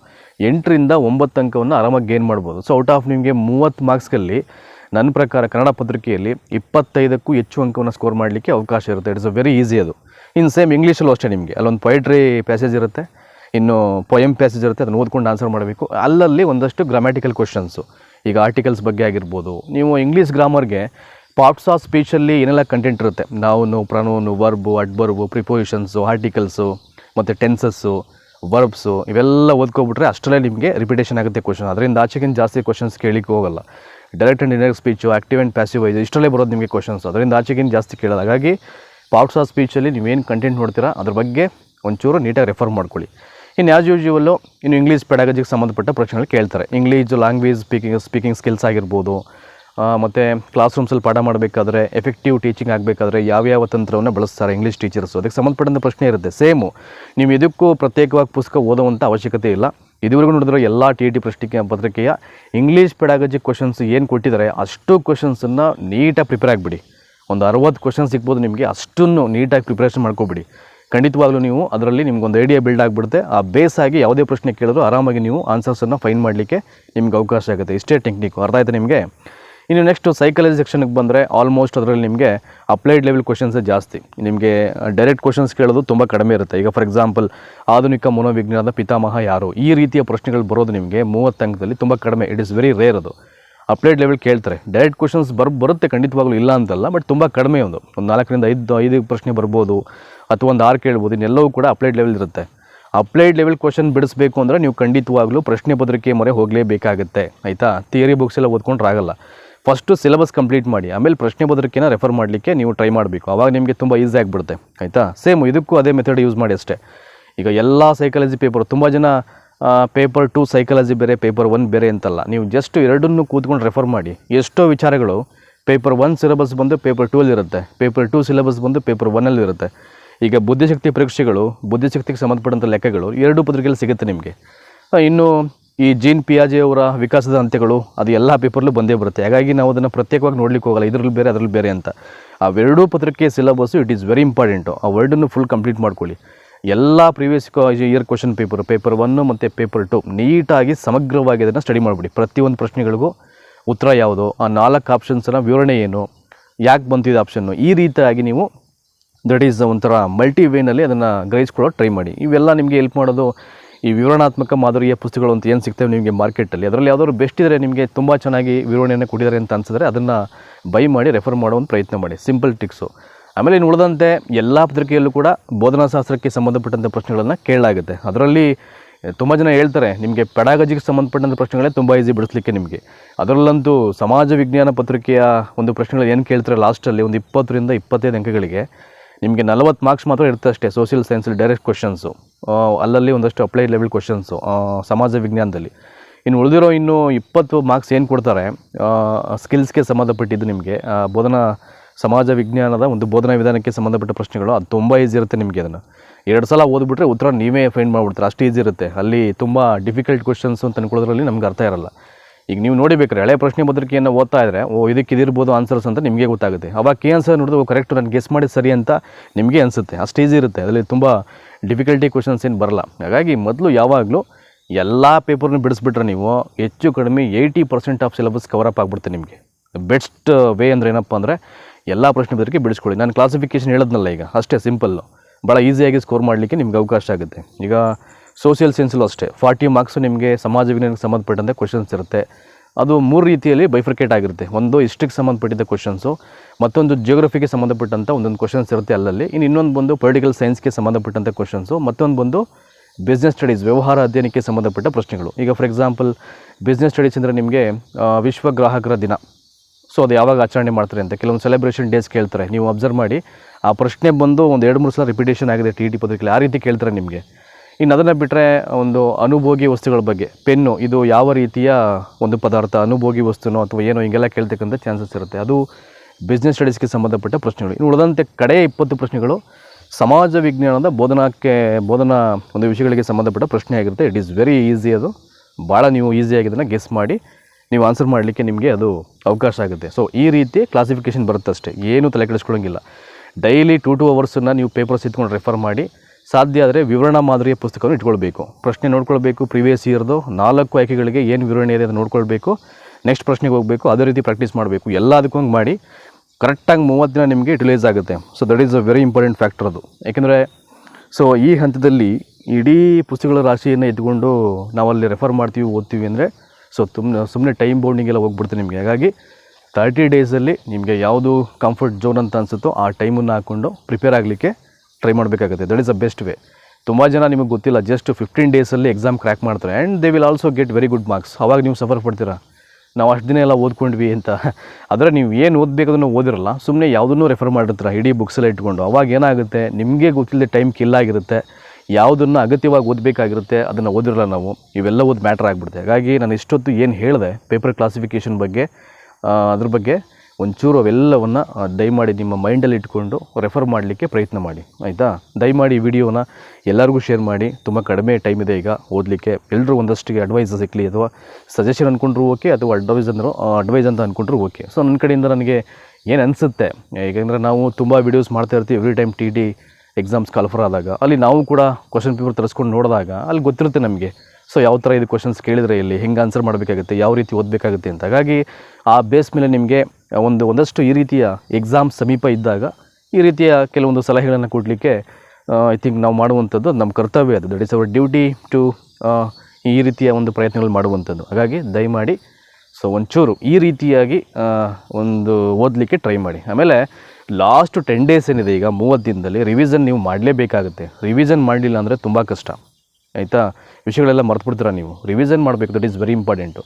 ಎಂಟರಿಂದ ಒಂಬತ್ತು ಅಂಕವನ್ನು ಆರಾಮಾಗಿ ಗೇನ್ ಮಾಡ್ಬೋದು. ಸೊ ಔಟ್ ಆಫ್ ನಿಮಗೆ ಮೂವತ್ತು ಮಾರ್ಕ್ಸ್ಗಳಲ್ಲಿ ನನ್ನ ಪ್ರಕಾರ ಕನ್ನಡ ಪತ್ರಿಕೆಯಲ್ಲಿ ಇಪ್ಪತ್ತೈದಕ್ಕೂ ಹೆಚ್ಚು ಅಂಕವನ್ನು ಸ್ಕೋರ್ ಮಾಡಲಿಕ್ಕೆ ಅವಕಾಶ ಇರುತ್ತೆ. ಇಟ್ಸ್ ಅ ವೆರಿ ಈಸಿ ಅದು. ಇನ್ ಸೇಮ್ ಇಂಗ್ಲೀಷಲ್ಲೂ ಅಷ್ಟೇ ನಿಮಗೆ. ಅಲ್ಲೊಂದು ಪೊಯೆಟ್ರಿ ಪ್ಯಾಸೇಜ್ ಇರುತ್ತೆ, ಇನ್ನು ಪೊಯಮ್ ಪ್ಯಾಸೇಜ್ ಇರುತ್ತೆ, ಅದನ್ನು ಓದ್ಕೊಂಡು ಆನ್ಸರ್ ಮಾಡಬೇಕು. ಅಲ್ಲಲ್ಲಿ ಒಂದಷ್ಟು ಗ್ರಾಮ್ಯಾಟಿಕಲ್ ಕ್ವಶನ್ಸು ಈಗ ಆರ್ಟಿಕಲ್ಸ್ ಬಗ್ಗೆ ಆಗಿರ್ಬೋದು, ನೀವು ಇಂಗ್ಲೀಷ್ ಗ್ರಾಮರ್ಗೆ ಪಾರ್ಟ್ಸ್ ಆಫ್ ಸ್ಪೀಚಲ್ಲಿ ಏನೆಲ್ಲ ಕಂಟೆಂಟ್ ಇರುತ್ತೆ? ನಾವು ಪ್ರನೋನು ವರ್ಬು ಅಡ್ಬರ್ಬು ಪ್ರಿಪೋಸಿಷನ್ಸು ಆರ್ಟಿಕಲ್ಸು ಮತ್ತು ಟೆನ್ಸಸ್ಸು ವರ್ಬ್ಸು ಇವೆಲ್ಲ ಓದ್ಕೊಬಿಟ್ರೆ ಅಷ್ಟರಲ್ಲೇ ನಿಮಗೆ ರಿಪಿಟೇಷನ್ ಆಗುತ್ತೆ ಕ್ವಶನ್ ಅದರಿಂದ ಆಚೆಗಿಂತ ಜಾಸ್ತಿ ಕ್ವಶನ್ಸ್ ಕೇಳಿಕ್ಕೆ ಹೋಗಲ್ಲ. Direct and indirect speech active and passive ಇದು ಇಷ್ಟರಲ್ಲೇ ಬರೋದು ನಿಮಗೆ ಕ್ವಶನ್ಸ್ ಅದರಿಂದ ಆಚೆಗಿಂತ ಜಾಸ್ತಿ ಕೇಳೋದು ಹಾಗಾಗಿ ಪಾರ್ಟ್ಸ್ ಆಫ್ ಸ್ಪೀಚಲ್ಲಿ ನೀವೇನು ಕಂಟೆಂಟ್ ನೋಡ್ತೀರಾ, ಅದ್ರ ಬಗ್ಗೆ ಒಂಚೂರು ನೀಟಾಗಿ ರೆಫರ್ ಮಾಡ್ಕೊಳ್ಳಿ. ಇನ್ನು ಆ್ಯಸ್ ಯೂಶುವಲ್ಲು ಇನ್ನು ಇಂಗ್ಲೀಷ್ ಪೆಡಾಗಜಿಗೆ ಸಂಬಂಧಪಟ್ಟ ಪ್ರಶ್ನೆಗಳು ಕೇಳ್ತಾರೆ. English language speaking speaking skills ಆಗಿರ್ಬೋದು ಮತ್ತು ಕ್ಲಾಸ್ ರೂಮ್ಸಲ್ಲಿ ಪಾಠ ಮಾಡಬೇಕಾದ್ರೆ ಎಫೆಕ್ಟಿವ್ ಟೀಚಿಂಗ್ ಆಗಬೇಕಾದ್ರೆ ಯಾವ್ಯಾವ ತಂತ್ರವನ್ನು ಬಳಸ್ತಾರೆ ಇಂಗ್ಲೀಷ್ ಟೀಚರ್ಸು ಅದಕ್ಕೆ ಸಂಬಂಧಪಟ್ಟಂಥ ಪ್ರಶ್ನೆ ಇರುತ್ತೆ. ಸೇಮು ನೀವು ಇದಕ್ಕೂ ಪ್ರತ್ಯೇಕವಾಗಿ ಪುಸ್ತಕ ಓದುವಂಥ ಅವಶ್ಯಕತೆ ಇಲ್ಲ. ಇದುವರೆಗೂ ನೋಡಿದ್ರೆ ಎಲ್ಲ ಟಿ ಟಿ ಪ್ರಶ್ನೆಗೆ, ಪತ್ರಿಕೆಯ ಇಂಗ್ಲೀಷ್ ಪೆಡಾಗಜಿ ಕ್ವಶನ್ಸ್ ಏನು ಕೊಟ್ಟಿದ್ದಾರೆ ಅಷ್ಟು ಕ್ವಶನ್ಸನ್ನು ನೀಟಾಗಿ ಪ್ರಿಪೇರ್ ಆಗಿಬಿಡಿ. ಒಂದು ಅರವತ್ತು ಕ್ವಶನ್ ಸಿಗ್ಬೋದು ನಿಮಗೆ, ಅಷ್ಟನ್ನು ನೀಟಾಗಿ ಪ್ರಿಪ್ರೇಷನ್ ಮಾಡ್ಕೊಬಿಡಿ. ಖಂಡಿತವಾಗ್ಲೂ ನೀವು ಅದರಲ್ಲಿ ನಿಮ್ಗೊಂದು ಐಡಿಯಾ ಬಿಲ್ಡ್ ಆಗಿಬಿಡುತ್ತೆ. ಆ ಬೇಸ್ ಆಗಿ ಯಾವುದೇ ಪ್ರಶ್ನೆ ಕೇಳಿದ್ರು ಆರಾಮಾಗಿ ನೀವು ಆನ್ಸರ್ಸನ್ನು ಫೈನ್ ಮಾಡಲಿಕ್ಕೆ ನಿಮ್ಗೆ ಅವಕಾಶ ಆಗುತ್ತೆ. ಇಷ್ಟೇ ಟೆಕ್ನಿಕ್ ಅರ್ಥ ಆಯಿತು ನಿಮಗೆ? ಇನ್ನು ನೆಕ್ಸ್ಟ್ ಸೈಕಾಲಜಿ ಸೆಕ್ಷನ್ಗೆ ಬಂದರೆ ಆಲ್ಮೋಸ್ಟ್ ಅದರಲ್ಲಿ ನಿಮಗೆ ಅಪ್ಲೈಡ್ ಲೆವೆಲ್ ಕ್ವಶನ್ಸೇ ಜಾಸ್ತಿ. ನಿಮಗೆ ಡೈರೆಕ್ಟ್ ಕ್ವಶನ್ಸ್ ಕೇಳೋದು ತುಂಬ ಕಡಿಮೆ ಇರುತ್ತೆ. ಈಗ ಫಾರ್ ಎಕ್ಸಾಂಪಲ್ ಆಧುನಿಕ ಮನೋವಿಜ್ಞಾನದ ಪಿತಾಮಹ ಯಾರು? ಈ ರೀತಿಯ ಪ್ರಶ್ನೆಗಳು ಬರೋದು ನಿಮಗೆ ಮೂವತ್ತು ಅಂಕದಲ್ಲಿ ತುಂಬ ಕಡಿಮೆ. ಇಟ್ ಇಸ್ ವೆರಿ ರೇರ್ ಅದು. ಅಪ್ಲೈಡ್ ಲೆವೆಲ್ ಕೇಳ್ತಾರೆ. ಡೈರೆಕ್ಟ್ ಕ್ವಶನ್ಸ್ ಬರ್, ಬರುತ್ತೆ ಖಂಡಿತವಾಗ್ಲೂ ಇಲ್ಲ ಅಂತಲ್ಲ ಬಟ್ ತುಂಬ ಕಡಿಮೆ ಒಂದು. ಒಂದು ನಾಲ್ಕರಿಂದ ಐದು ಐದು ಪ್ರಶ್ನೆ ಬರ್ಬೋದು, ಅಥವಾ ಒಂದು ಆರು ಕೇಳ್ಬೋದು, ಇನ್ನೆಲ್ಲವೂ ಕೂಡ ಅಪ್ಲೈಡ್ ಲೆವೆಲ್ ಇರುತ್ತೆ. ಅಪ್ಲೈಡ್ ಲೆವೆಲ್ ಕ್ವಶನ್ ಬಿಡಿಸ್ಬೇಕು ಅಂದರೆ ನೀವು ಖಂಡಿತವಾಗ್ಲೂ ಪ್ರಶ್ನೆ ಪತ್ರಿಕೆ ಮೊರೆ ಹೋಗಲೇಬೇಕಾಗುತ್ತೆ. ಆಯಿತಾ? ಥಿಯರಿ ಬುಕ್ಸ್ ಎಲ್ಲ ಓದ್ಕೊಂಡ್ರೆ ಆಗಲ್ಲ ಫಸ್ಟು ಸಿಲೆಬಸ್ ಕಂಪ್ಲೀಟ್ ಮಾಡಿ, ಆಮೇಲೆ ಪ್ರಶ್ನೆ ಪತ್ರಿಕೆನ ರೆಫರ್ ಮಾಡಲಿಕ್ಕೆ ನೀವು ಟ್ರೈ ಮಾಡಬೇಕು. ಆವಾಗ ನಿಮಗೆ ತುಂಬ ಈಸಿ ಆಗಿಬಿಡುತ್ತೆ. ಆಯಿತಾ? ಸೇಮ್ ಇದಕ್ಕೂ ಅದೇ ಮೆಥಡ್ ಯೂಸ್ ಮಾಡಿ ಅಷ್ಟೇ. ಈಗ ಎಲ್ಲ ಸೈಕಾಲಜಿ ಪೇಪರ್ ತುಂಬ ಜನ ಪೇಪರ್ ಟು ಸೈಕಾಲಜಿ ಬೇರೆ ಪೇಪರ್ ಒನ್ ಬೇರೆ ಅಂತಲ್ಲ. ನೀವು ಜಸ್ಟ್ ಎರಡನ್ನೂ ಕೂತ್ಕೊಂಡು ರೆಫರ್ ಮಾಡಿ. ಎಷ್ಟೋ ವಿಚಾರಗಳು ಪೇಪರ್ ಒನ್ ಸಿಲೆಬಸ್ ಬಂದು ಪೇಪರ್ ಟೂ ಇರುತ್ತೆ. ಪೇಪರ್ ಟೂ ಸಿಲೆಬಸ್ ಬಂದು ಪೇಪರ್ ಒನ್ನಲ್ಲಿ ಇರುತ್ತೆ. ಈಗ ಬುದ್ಧಿಶಕ್ತಿ ಪರೀಕ್ಷೆಗಳು, ಬುದ್ಧಿಶಕ್ತಿಗೆ ಸಂಬಂಧಪಟ್ಟಂಥ ಲೆಕ್ಕಗಳು, ಎರಡು ಪತ್ರಿಕೆಯಲ್ಲಿ ಸಿಗುತ್ತೆ ನಿಮಗೆ. ಇನ್ನು ಈ ಜೀನ್ ಪಿಯಾಜೆ ಅವರ ವಿಕಾಸದ ಅಂತ್ಯಗಳು, ಅದು ಎಲ್ಲ ಪೇಪರ್ಲೂ ಬಂದೇ ಬರುತ್ತೆ. ಹಾಗಾಗಿ ನಾವು ಅದನ್ನು ಪ್ರತ್ಯೇಕವಾಗಿ ನೋಡ್ಲಿಕ್ಕೆ ಹೋಗಲ್ಲ. ಇದರಲ್ಲಿ ಬೇರೆ, ಅದರಲ್ಲಿ ಬೇರೆ ಅಂತ. ಅವೆರಡೂ ಪತ್ರಿಕೆ syllabus it is very important ಆ ವರ್ಡನ್ನು ಫುಲ್ ಕಂಪ್ಲೀಟ್ ಮಾಡ್ಕೊಳ್ಳಿ. ಎಲ್ಲ previous year question paper paper one ಮತ್ತು ಪೇಪರ್ ಟು ನೀಟಾಗಿ ಸಮಗ್ರವಾಗಿ ಅದನ್ನು ಸ್ಟಡಿ ಮಾಡಿಬಿಡಿ. ಪ್ರತಿಯೊಂದು ಪ್ರಶ್ನೆಗಳಿಗೂ ಉತ್ತರ ಯಾವುದು? ಆ ನಾಲ್ಕು ಆಪ್ಷನ್ಸ್ನ ವಿವರಣೆ ಏನು? ಯಾಕೆ ಬಂತಿದ್ದ ಆಪ್ಷನ್ನು ಈ ರೀತಿಯಾಗಿ ನೀವು ದಟ್ ಈಸ್ ಒಂಥರ ಮಲ್ಟಿ ವೇನಲ್ಲಿ ಅದನ್ನು ಗ್ರಹಿಸ್ಕೊಳ್ಳೋಕೆ ಟ್ರೈ ಮಾಡಿ. ಇವೆಲ್ಲ ನಿಮಗೆ ಹೆಲ್ಪ್ ಮಾಡೋದು ಈ ವಿವರಣಾತ್ಮಕ ಮಾದರಿಯ ಪುಸ್ತಕಗಳು ಅಂತ ಏನು ಸಿಗ್ತವೆ ನಿಮಗೆ ಮಾರ್ಕೆಟಲ್ಲಿ ಅದರಲ್ಲಿ ಯಾವ್ದಾದ್ರು ಬೆಸ್ಟ್ ಇದ್ದರೆ ನಿಮಗೆ ತುಂಬ ಚೆನ್ನಾಗಿ ವಿವರಣೆಯನ್ನು ಕೊಟ್ಟಿದ್ದಾರೆ ಅಂತ ಅನ್ಸಿದ್ರೆ ಅದನ್ನು ಬೈ ಮಾಡಿ ರೆಫರ್ ಮಾಡೋ ಒಂದು ಪ್ರಯತ್ನ ಮಾಡಿ. ಸಿಂಪಲ್ ಟಿಕ್ಸು ಆಮೇಲೆ ಇನ್ನು ಉಳಿದಂತೆ ಎಲ್ಲ ಪತ್ರಿಕೆಯಲ್ಲೂ ಕೂಡ ಬೋಧನಾಶಾಸ್ತ್ರಕ್ಕೆ ಸಂಬಂಧಪಟ್ಟಂಥ ಪ್ರಶ್ನೆಗಳನ್ನು ಕೇಳಲಾಗುತ್ತೆ. ಅದರಲ್ಲಿ ತುಂಬ ಜನ ಹೇಳ್ತಾರೆ, ನಿಮಗೆ ಪೆಡಾಗಜಿಗೆ ಸಂಬಂಧಪಟ್ಟಂಥ ಪ್ರಶ್ನೆಗಳೇ ತುಂಬ ಈಸಿ ಬಿಡಿಸ್ಲಿಕ್ಕೆ ನಿಮಗೆ. ಅದರಲ್ಲಂತೂ ಸಮಾಜ ವಿಜ್ಞಾನ ಪತ್ರಿಕೆಯ ಒಂದು ಪ್ರಶ್ನೆಗಳು ಏನು ಕೇಳ್ತಾರೆ ಲಾಸ್ಟಲ್ಲಿ ಒಂದು ಇಪ್ಪತ್ತರಿಂದ ಇಪ್ಪತ್ತೈದು ಅಂಕಗಳಿಗೆ. ನಿಮಗೆ ನಲವತ್ತು ಮಾರ್ಕ್ಸ್ ಮಾತ್ರ ಇರುತ್ತೆ ಅಷ್ಟೇ ಸೋಷಿಯಲ್ ಸೈನ್ಸಲ್ಲಿ ಡೈರೆಕ್ಟ್ ಕ್ವಶನ್ಸು ಅಲ್ಲಲ್ಲಿ ಒಂದಷ್ಟು ಅಪ್ಲೈಡ್ ಲೆವೆಲ್ ಕ್ವಶನ್ಸು ಸಮಾಜ ವಿಜ್ಞಾನದಲ್ಲಿ. ಇನ್ನು ಉಳಿದಿರೋ ಇನ್ನು ಇಪ್ಪತ್ತು ಮಾರ್ಕ್ಸ್ ಏನು ಕೊಡ್ತಾರೆ ಸ್ಕಿಲ್ಸ್ಗೆ ಸಂಬಂಧಪಟ್ಟಿದ್ದು ನಿಮಗೆ ಬೋಧನಾ ಸಮಾಜ ವಿಜ್ಞಾನದ ಒಂದು ಬೋಧನಾ ವಿಧಾನಕ್ಕೆ ಸಂಬಂಧಪಟ್ಟ ಪ್ರಶ್ನೆಗಳು, ಅದು ತುಂಬ ಈಸಿ ಇರುತ್ತೆ ನಿಮಗೆ ಅದನ್ನು. ಎರಡು ಸಲ ಓದ್ಬಿಟ್ರೆ ಉತ್ತರ ನೀವೇ ಫೈಂಡ್ ಮಾಡಿಬಿಡ್ತಾರೆ, ಅಷ್ಟು ಈಸಿ ಇರುತ್ತೆ. ಅಲ್ಲಿ ತುಂಬ ಡಿಫಿಕಲ್ಟ್ ಕ್ವಶನ್ಸ್ ಅಂತ ಅನ್ಕೊಳ್ಳೋದ್ರಲ್ಲಿ ನಮ್ಗೆ ಅರ್ಥ ಇರಲ್ಲ. ಈಗ ನೀವು ನೋಡಿಬೇಕಾರೆ ಹಳೆ ಪ್ರಶ್ನೆ ಪತ್ರಿಕೆಯನ್ನು ಓದ್ತಾ ಇದ್ರೆ, ಓ, ಇದಕ್ಕೆ ಇದಿರ್ಬೋದು ಆನ್ಸರ್ಸ್ ಅಂತ ನಿಮಗೆ ಗೊತ್ತಾಗುತ್ತೆ. ಅವಾಗ ಕೆ ಆನ್ಸರ್ ನೋಡಿದ್ರೆ ಕರೆಕ್ಟ್ ನಾನು ಗೆಸ್ ಮಾಡಿ ಸರಿ ಅಂತ ನಿಮಗೆ ಅನಿಸುತ್ತೆ. ಅಷ್ಟು ಈಸಿ ಇರುತ್ತೆ. ಅದರಲ್ಲಿ ತುಂಬ ಡಿಫಿಕಲ್ಟಿ ಕ್ವಶನ್ಸ್ ಏನು ಬರಲ್ಲ. ಹಾಗಾಗಿ ಮೊದಲು ಯಾವಾಗಲೂ ಎಲ್ಲ ಪೇಪರ್ನ ಬಿಡಿಸ್ಬಿಟ್ರೆ ನೀವು ಹೆಚ್ಚು ಕಡಿಮೆ eighty percent of syllabus up ಆಗಿಬಿಡುತ್ತೆ ನಿಮಗೆ. ಬೆಸ್ಟ್ ವೇ ಅಂದರೆ ಏನಪ್ಪ ಅಂದರೆ ಎಲ್ಲ ಪ್ರಶ್ನೆ ಪತ್ರಿಕೆ ಬಿಡಿಸ್ಕೊಳ್ಳಿ. ನಾನು ಕ್ಲಾಸಿಫಿಕೇಷನ್ ಹೇಳೋದ್ನಲ್ಲ ಈಗ, ಅಷ್ಟೇ ಸಿಂಪಲ್ಲು ಭಾಳ ಈಸಿಯಾಗಿ ಸ್ಕೋರ್ ಮಾಡಲಿಕ್ಕೆ ನಿಮ್ಗೆ ಅವಕಾಶ ಆಗುತ್ತೆ. ಈಗ ಸೋಷಿಯಲ್ ಸೈನ್ಸಲ್ಲೂ ಅಷ್ಟೇ. ಫಾರ್ಟಿ ಮಾರ್ಕ್ಸು ನಿಮಗೆ ಸಮಾಜ ವಿಜ್ಞಾನಕ್ಕೆ ಸಂಬಂಧಪಟ್ಟಂತೆ ಕ್ವಶನ್ಸ್ ಇರುತ್ತೆ. ಅದು ಮೂರು ರೀತಿಯಲ್ಲಿ ಬೈಫ್ರಿಕೇಟ್ ಆಗಿರುತ್ತೆ. ಒಂದು ಹಿಸ್ಟ್ರಿಗೆ ಸಂಬಂಧಪಟ್ಟಿದ್ದ ಕ್ವಶನ್ಸು ಮತ್ತೊಂದು ಜಿಯೋಗ್ರಫಿಗೆ ಸಂಬಂಧಪಟ್ಟಂಥ ಒಂದೊಂದು ಕ್ವಶನ್ಸ್ ಇರುತ್ತೆ ಅಲ್ಲಲ್ಲಿ. ಇನ್ನು ಇನ್ನೊಂದು ಬಂದು ಪೊಲಿಟಿಕಲ್ ಸೈನ್ಸ್ಗೆ ಸಂಬಂಧಪಟ್ಟಂಥ ಕ್ವಶನ್ಸು ಮತ್ತೊಂದು ಬಂದು ಬಿಸ್ನೆಸ್ ಸ್ಟಡೀಸ್ ವ್ಯವಹಾರ ಅಧ್ಯಯನಕ್ಕೆ ಸಂಬಂಧಪಟ್ಟ ಪ್ರಶ್ನೆಗಳು. ಈಗ ಫಾರ್ ಎಕ್ಸಾಂಪಲ್ ಬಿಸ್ನೆಸ್ ಸ್ಟಡೀಸ್ ಅಂದರೆ ನಿಮಗೆ ವಿಶ್ವ ಗ್ರಾಹಕರ ದಿನ. ಸೊ ಅದು ಯಾವಾಗ ಆಚರಣೆ ಮಾಡ್ತಾರೆ ಅಂತ ಕೆಲವೊಂದು ಸೆಲೆಬ್ರೇಷನ್ ಡೇಸ್ ಕೇಳ್ತಾರೆ. ನೀವು ಅಬ್ಸರ್ವ್ ಮಾಡಿ, ಆ ಪ್ರಶ್ನೆ ಬಂದು ಒಂದು ಎರಡು ಮೂರು ಸಲ ರಿಪಿಟೇಷನ್ ಆಗಿದೆ ಟಿ ಟಿ ಪತ್ರಿಕೆಯಲ್ಲಿ ಆ ರೀತಿ ಕೇಳ್ತಾರೆ ನಿಮಗೆ. ಇನ್ನು ಅದನ್ನು ಬಿಟ್ಟರೆ ಒಂದು ಅನುಭೋಗಿ ವಸ್ತುಗಳ ಬಗ್ಗೆ, ಪೆನ್ನು, ಇದು ಯಾವ ರೀತಿಯ ಒಂದು ಪದಾರ್ಥ, ಅನುಭೋಗಿ ವಸ್ತುನೋ ಅಥವಾ ಏನೋ ಹಿಂಗೆಲ್ಲ ಕೇಳ್ತಕ್ಕಂಥ ಚಾನ್ಸಸ್ ಇರುತ್ತೆ. ಅದು ಬಿಸ್ನೆಸ್ ಸ್ಟಡೀಸ್ಗೆ ಸಂಬಂಧಪಟ್ಟ ಪ್ರಶ್ನೆಗಳು. ಇನ್ನು ಉಳಿದಂತೆ ಕಡೆ ಇಪ್ಪತ್ತು ಪ್ರಶ್ನೆಗಳು, ಸಮಾಜ ವಿಜ್ಞಾನದ ಬೋಧನಾಕ್ಕೆ, ಬೋಧನಾ ಒಂದು ವಿಷಯಗಳಿಗೆ ಸಂಬಂಧಪಟ್ಟ ಪ್ರಶ್ನೆ ಆಗಿರುತ್ತೆ. ಇಟ್ ಈಸ್ ವೆರಿ ಈಸಿ ಅದು. ಭಾಳ ನೀವು ಈಸಿಯಾಗಿ ಅದನ್ನು ಗೆಸ್ ಮಾಡಿ, ನೀವು ಆನ್ಸರ್ ಮಾಡಲಿಕ್ಕೆ ನಿಮಗೆ ಅದು ಅವಕಾಶ ಆಗುತ್ತೆ. ಸೊ ಈ ರೀತಿ ಕ್ಲಾಸಿಫಿಕೇಷನ್ ಬರುತ್ತೆ ಅಷ್ಟೇ ಏನು ತಲೆ ಕೆಡಿಸ್ಕೊಳ್ಳೋಂಗಿಲ್ಲ. ಡೈಲಿ ಟು ಟು ಅವರ್ಸನ್ನು ನೀವು ಪೇಪರ್ಸ್ ಇತ್ಕೊಂಡು ರೆಫರ್ ಮಾಡಿ ಸಾಧ್ಯ ಆದರೆ ವಿವರಣಾ ಮಾದರಿಯ ಪುಸ್ತಕವನ್ನು ಇಟ್ಕೊಳ್ಬೇಕು. ಪ್ರಶ್ನೆ ನೋಡ್ಕೊಳ್ಬೇಕು ಪ್ರಿವಿಯಸ್ ಇಯರ್ದು ನಾಲ್ಕು ಆಯ್ಕೆಗಳಿಗೆ ಏನು ವಿವರಣೆ ಇದೆ ಅಂತ ನೋಡ್ಕೊಳ್ಬೇಕು. ನೆಕ್ಸ್ಟ್ ಪ್ರಶ್ನೆಗೆ ಹೋಗಬೇಕು, ಅದೇ ರೀತಿ ಪ್ರಾಕ್ಟೀಸ್ ಮಾಡಬೇಕು. ಎಲ್ಲದಕ್ಕೊಂದು ಮಾಡಿ ಕರೆಕ್ಟಾಗಿ ಮೂವತ್ತು ದಿನ ನಿಮಗೆ ಯುಟಿಲೈಸ್ ಆಗುತ್ತೆ. So that is a very important factor ಅದು. ಯಾಕೆಂದರೆ ಸೊ ಈ ಹಂತದಲ್ಲಿ ಇಡೀ ಪುಸ್ತಕಗಳ ರಾಶಿಯನ್ನು ಎತ್ಕೊಂಡು ನಾವಲ್ಲಿ ರೆಫರ್ ಮಾಡ್ತೀವಿ, ಓದ್ತೀವಿ ಅಂದರೆ ಸೊ ತುಂಬ ಸುಮ್ಮನೆ ಟೈಮ್ ಬೌಂಡಿಂಗೆಲ್ಲ ಹೋಗ್ಬಿಡುತ್ತೆ ನಿಮಗೆ. ಹಾಗಾಗಿ ತರ್ಟಿ ಡೇಸಲ್ಲಿ ನಿಮಗೆ ಯಾವುದು ಕಂಫರ್ಟ್ ಝೋನ್ ಅಂತ ಅನಿಸುತ್ತೋ ಆ ಟೈಮನ್ನು ಹಾಕ್ಕೊಂಡು ಪ್ರಿಪೇರ್ ಆಗಲಿಕ್ಕೆ ಟ್ರೈ ಮಾಡಬೇಕಾಗುತ್ತೆ. That is a best way ತುಂಬ ಜನ ನಿಮಗೆ ಗೊತ್ತಿಲ್ಲ ಜಸ್ಟ್ ಫಿಫ್ಟೀನ್ ಡೇಸಲ್ಲಿ ಎಕ್ಸಾಮ್ ಕ್ರ್ಯಾಕ್ ಮಾಡ್ತಾರೆ. And they will also get very good marks ಅವಾಗ ನೀವು ಸಫರ್ ಪಡ್ತೀರಾ? ನಾವು ಅಷ್ಟು ದಿನ ಎಲ್ಲ ಓದ್ಕೊಂಡ್ವಿ ಅಂತ. ಆದರೆ ನೀವು ಏನು ಓದಬೇಕಾದ್ರೂ ಓದಿರಲ್ಲ. ಸುಮ್ಮನೆ ಯಾವುದನ್ನು ರೆಫರ್ ಮಾಡಿರ್ತೀರ, ಇಡೀ ಬುಕ್ಸೆಲ್ಲ ಇಟ್ಕೊಂಡು. ಅವಾಗ ಏನಾಗುತ್ತೆ? ನಿಮಗೆ ಗೊತ್ತಿಲ್ಲದೆ ಟೈಮ್ ಕಿಲ್ ಆಗಿರುತ್ತೆ. ಯಾವುದನ್ನು ಅಗತ್ಯವಾಗಿ ಓದಬೇಕಾಗಿರುತ್ತೆ, ಅದನ್ನು ಓದಿರಲ್ಲ ನಾವು. ಇವೆಲ್ಲ ಓದಿ ಮ್ಯಾಟ್ರ್ ಆಗಿಬಿಡುತ್ತೆ. ಹಾಗಾಗಿ ನಾನು ಇಷ್ಟೊತ್ತು ಏನು ಹೇಳಿದೆ ಪೇಪರ್ ಕ್ಲಾಸಿಫಿಕೇಷನ್ ಬಗ್ಗೆ ಅದ್ರ ಬಗ್ಗೆ ಒಂಚೂರು ಅವೆಲ್ಲವನ್ನು ದಯಮಾಡಿ ನಿಮ್ಮ ಮೈಂಡಲ್ಲಿ ಇಟ್ಕೊಂಡು ರೆಫರ್ ಮಾಡಲಿಕ್ಕೆ ಪ್ರಯತ್ನ ಮಾಡಿ. ಆಯಿತಾ? ದಯಮಾಡಿ ಈ ವಿಡಿಯೋನ ಎಲ್ಲರಿಗೂ ಶೇರ್ ಮಾಡಿ. ತುಂಬ ಕಡಿಮೆ ಟೈಮ್ ಇದೆ ಈಗ ಓದಲಿಕ್ಕೆ. ಎಲ್ಲರೂ ಒಂದಷ್ಟಿಗೆ ಅಡ್ವೈಸ್ ಸಿಕ್ಕಲಿ ಅಥವಾ ಸಜೆಷನ್ ಅಂದ್ಕೊಂಡ್ರು ಓಕೆ ಅಥವಾ ಅಡ್ವೈಸ್ ಅಂದರು ಅಡ್ವೈಸ್ ಅಂತ ಅಂದ್ಕೊಂಡ್ರು ಓಕೆ ಸೊ ನನ್ನ ಕಡೆಯಿಂದ ನನಗೆ ಏನು ಅನಿಸುತ್ತೆ? ಏಕೆಂದರೆ ನಾವು ತುಂಬ ವೀಡಿಯೋಸ್ ಮಾಡ್ತಾ ಇರ್ತೀವಿ. Every time T D exams call for ಆದಾಗ. ಅಲ್ಲಿ ನಾವು ಕೂಡ ಕ್ವಶನ್ ಪೇಪರ್ ತರಿಸ್ಕೊಂಡು ನೋಡಿದಾಗ ಅಲ್ಲಿ ಗೊತ್ತಿರುತ್ತೆ ನಮಗೆ. ಸೊ ಯಾವ ಥರ ಇದು ಕ್ವಶನ್ಸ್ ಕೇಳಿದರೆ ಇಲ್ಲಿ ಹೆಂಗೆ ಆನ್ಸರ್ ಮಾಡಬೇಕಾಗುತ್ತೆ? ಯಾವ ರೀತಿ ಓದಬೇಕಾಗುತ್ತೆ ಅಂತ. ಹಾಗಾಗಿ ಆ ಬೇಸ್ ಮೇಲೆ ನಿಮಗೆ ಒಂದು ಒಂದಷ್ಟು ಈ ರೀತಿಯ ಎಕ್ಸಾಮ್ ಸಮೀಪ ಇದ್ದಾಗ ಈ ರೀತಿಯ ಕೆಲವೊಂದು ಸಲಹೆಗಳನ್ನು ಕೊಡಲಿಕ್ಕೆ ಐ ಥಿಂಕ್ ನಾವು ಮಾಡುವಂಥದ್ದು ನಮ್ಮ ಕರ್ತವ್ಯ ಅದು. That is our duty to ಈ ರೀತಿಯ ಒಂದು ಪ್ರಯತ್ನಗಳು ಮಾಡುವಂಥದ್ದು. ಹಾಗಾಗಿ ದಯಮಾಡಿ ಸೊ ಒಂಚೂರು ಈ ರೀತಿಯಾಗಿ ಒಂದು ಓದಲಿಕ್ಕೆ ಟ್ರೈ ಮಾಡಿ. ಆಮೇಲೆ ಲಾಸ್ಟ್ ಟೆನ್ ಡೇಸ್ ಏನಿದೆ ಈಗ ಮೂವತ್ತು ದಿನದಲ್ಲಿ ರಿವಿಷನ್ ನೀವು ಮಾಡಲೇಬೇಕಾಗುತ್ತೆ. ರಿವಿಷನ್ ಮಾಡಲಿಲ್ಲ ಅಂದರೆ ತುಂಬ ಕಷ್ಟ. ಆಯಿತಾ? ವಿಷಯಗಳೆಲ್ಲ ಮರ್ತ್ಬಿಡ್ತೀರಾ ನೀವು? ರಿವಿಷನ್ ಮಾಡಬೇಕು ದಟ್ ಈಸ್ ವೆರಿ ಇಂಪಾರ್ಟೆಂಟು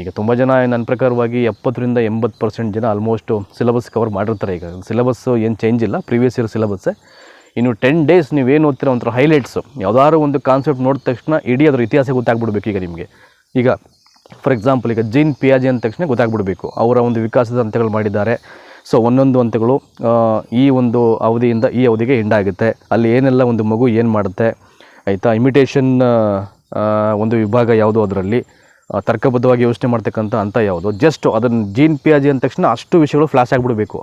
ಈಗ ತುಂಬ ಜನ ನನ್ನ ಪ್ರಕಾರವಾಗಿ ಎಪ್ಪತ್ತರಿಂದ ಎಂಬತ್ತು ಪರ್ಸೆಂಟ್ ಜನ ಆಲ್ಮೋಸ್ಟು ಸಿಲೆಬಸ್ ಕವರ್ ಮಾಡಿರ್ತಾರೆ. ಈಗ ಸಿಲೆಬಸ್ಸು ಏನು ಚೇಂಜ್ ಇಲ್ಲ ಪ್ರೀವಿಯಸ್ ಇಯರ್ ಸಿಲೆಬಸ್ಸೇ ಇನ್ನು ಟೆನ್ ಡೇಸ್ ನೀವೇನು ಓದ್ತೀರ ಒಂಥರ ಹೈಲೈಟ್ಸು ಯಾವ್ದಾದ್ರು ಒಂದು ಕಾನ್ಸೆಪ್ಟ್ ನೋಡಿದ ತಕ್ಷಣ ಇಡೀ ಅದರ ಇತಿಹಾಸ ಗೊತ್ತಾಗ್ಬಿಡ್ಬೇಕು ಈಗ ನಿಮಗೆ. ಈಗ ಫಾರ್ ಎಕ್ಸಾಂಪಲ್ ಈಗ ಜೀನ್ ಪಿಯಾಜಿ ಅಂದ ತಕ್ಷಣ ಗೊತ್ತಾಗ್ಬಿಡಬೇಕು. ಅವರ ಒಂದು ವಿಕಾಸದ ಹಂತಗಳು ಮಾಡಿದ್ದಾರೆ. ಸೊ ಒಂದೊಂದು ಹಂತಗಳು ಈ ಒಂದು ಅವಧಿಯಿಂದ ಈ ಅವಧಿಗೆ ಎಂಡ್ ಆಗುತ್ತೆ. ಅಲ್ಲಿ ಏನೆಲ್ಲ ಒಂದು ಮಗು ಏನು ಮಾಡುತ್ತೆ? ಆಯಿತಾ? ಇಮಿಟೇಷನ್ ಒಂದು ವಿಭಾಗ ಯಾವುದು ಅದರಲ್ಲಿ? ತರ್ಕಬದ್ಧವಾಗಿ ಯೋಚನೆ ಮಾಡ್ತಕ್ಕಂಥ ಹಂತ ಯಾವುದು? ಜಸ್ಟ್ ಅದನ್ನು ಜೀನ್ ಪಿಯಾಜಿ ಅಂದ ತಕ್ಷಣ ಅಷ್ಟು ವಿಷಯಗಳು ಫ್ಲಾಶ್ ಆಗಿಬಿಡಬೇಕು.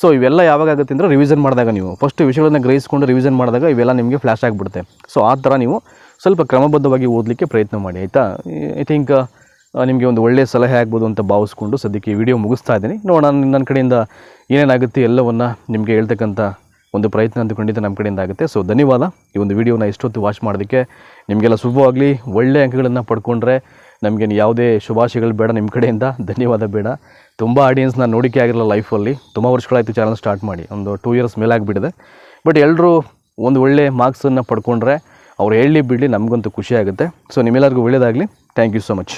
ಸೊ ಇವೆಲ್ಲ ಯಾವಾಗ ಆಗುತ್ತೆ ಅಂದರೆ ರಿವಿಷನ್ ಮಾಡಿದಾಗ ನೀವು. ಫಸ್ಟ್ ವಿಷಯಗಳನ್ನ ಗ್ರಹಿಸ್ಕೊಂಡು ರಿವಿಷನ್ ಮಾಡಿದಾಗ ಇವೆಲ್ಲ ನಿಮಗೆ ಫ್ಲಾಶ್ ಆಗಿಬಿಡುತ್ತೆ. ಸೊ ಆ ಥರ ನೀವು ಸ್ವಲ್ಪ ಕ್ರಮಬದ್ಧವಾಗಿ ಓದಲಿಕ್ಕೆ ಪ್ರಯತ್ನ ಮಾಡಿ, ಆಯಿತಾ? ಐ ಥಿಂಕ್ ನಿಮಗೆ ಒಂದು ಒಳ್ಳೆಯ ಸಲಹೆ ಆಗ್ಬೋದು ಅಂತ ಭಾವಿಸ್ಕೊಂಡು ಸದ್ಯಕ್ಕೆ ಈ ವಿಡಿಯೋ ಮುಗಿಸ್ತಾ ಇದ್ದೀನಿ. ನೋಡೋಣ, ನನ್ನ ಕಡೆಯಿಂದ ಏನೇನಾಗುತ್ತೆ ಎಲ್ಲವನ್ನು ನಿಮಗೆ ಹೇಳ್ತಕ್ಕಂಥ ಒಂದು ಪ್ರಯತ್ನ ಅಂತ ಖಂಡಿತ ನಮ್ಮ ಕಡೆಯಿಂದ ಆಗುತ್ತೆ. ಸೊ ಧನ್ಯವಾದ. ಈ ಒಂದು ವಿಡಿಯೋನ ಇಷ್ಟೊತ್ತು ವಾಚ್ ಮಾಡೋದಕ್ಕೆ ನಿಮಗೆಲ್ಲ ಶುಭವಾಗಲಿ. ಒಳ್ಳೆಯ ಅಂಕಗಳನ್ನು ಪಡ್ಕೊಂಡ್ರೆ ನಮಗೆ ಯಾವುದೇ ಶುಭಾಶಯಗಳು ಬೇಡ ನಿಮ್ಮ ಕಡೆಯಿಂದ. ಧನ್ಯವಾದ ಬೇಡ. ತುಂಬ ಆಡಿಯನ್ಸ್ ನಾನು ನೋಡಿಕೆ ಆಗಿರಲ್ಲ ಲೈಫಲ್ಲಿ ತುಂಬ ವರ್ಷಗಳಾಯಿತು ಚಾನಲ್ ಸ್ಟಾರ್ಟ್ ಮಾಡಿ. ಒಂದು ಟೂ ಇಯರ್ಸ್ ಮೇಲೆ ಆಗಿಬಿಟ್ಟಿದೆ ಬಟ್ ಎಲ್ಲರೂ ಒಂದು ಒಳ್ಳೆ ಮಾರ್ಕ್ಸನ್ನು ಪಡ್ಕೊಂಡ್ರೆ ಅವ್ರು ಹೇಳಿ ಬಿಡಲಿ ನಮಗಂತೂ ಖುಷಿ ಆಗುತ್ತೆ. ಸೊ ನಿಮ್ಮೆಲ್ಲರಿಗೂ ಒಳ್ಳೆಯದಾಗಲಿ ಥ್ಯಾಂಕ್ ಯು ಸೊ ಮಚ್